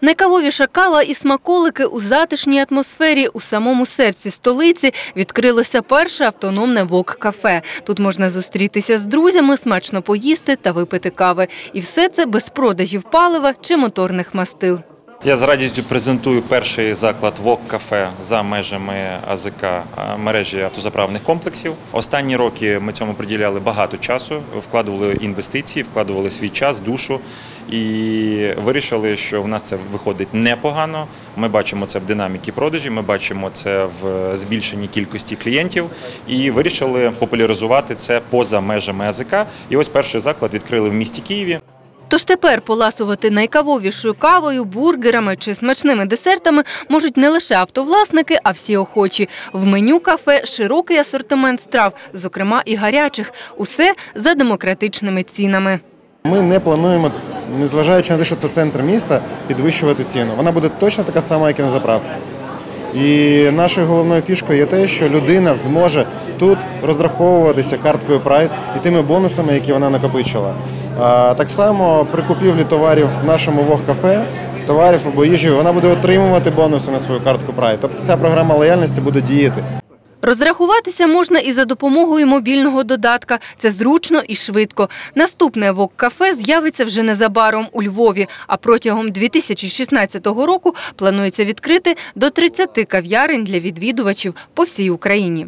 Найкавовіша кава і смаколики у затишній атмосфері у самому серці столиці відкрилося перше автономне вок-кафе. Тут можна зустрітися з друзями, смачно поїсти та випити кави. І все це без продажів палива чи моторних мастил. Я з радістю презентую перший заклад ВОК кафе за межами АЗК мережі автозаправних комплексів. Останні роки ми цьому приділяли багато часу, вкладували інвестиції, вкладували свій час, душу і вирішили, що в нас це виходить непогано. Ми бачимо це в динаміці продажі, ми бачимо це в збільшенні кількості клієнтів і вирішили популяризувати це поза межами АЗК. І ось перший заклад відкрили в місті Києві. Тож тепер поласувати найкавовішою кавою, бургерами чи смачними десертами можуть не лише автовласники, а всі охочі. В меню кафе широкий асортимент страв, зокрема і гарячих. Усе за демократичними цінами. Ми не плануємо, незважаючи на те, що це центр міста, підвищувати ціну. Вона буде точно така сама, як і на заправці. І нашою головною фішкою є те, що людина зможе тут розраховуватися карткою Pride і тими бонусами, які вона накопичила. Так само при купівлі товарів в нашому вог-кафе, товарів або їжі, вона буде отримувати бонуси на свою картку Pride. Тобто ця програма лояльності буде діяти. Розрахуватися можна і за допомогою мобільного додатка. Це зручно і швидко. Наступне ВОК-кафе з'явиться вже незабаром у Львові, а протягом 2016 року планується відкрити до 30 кав'ярень для відвідувачів по всій Україні.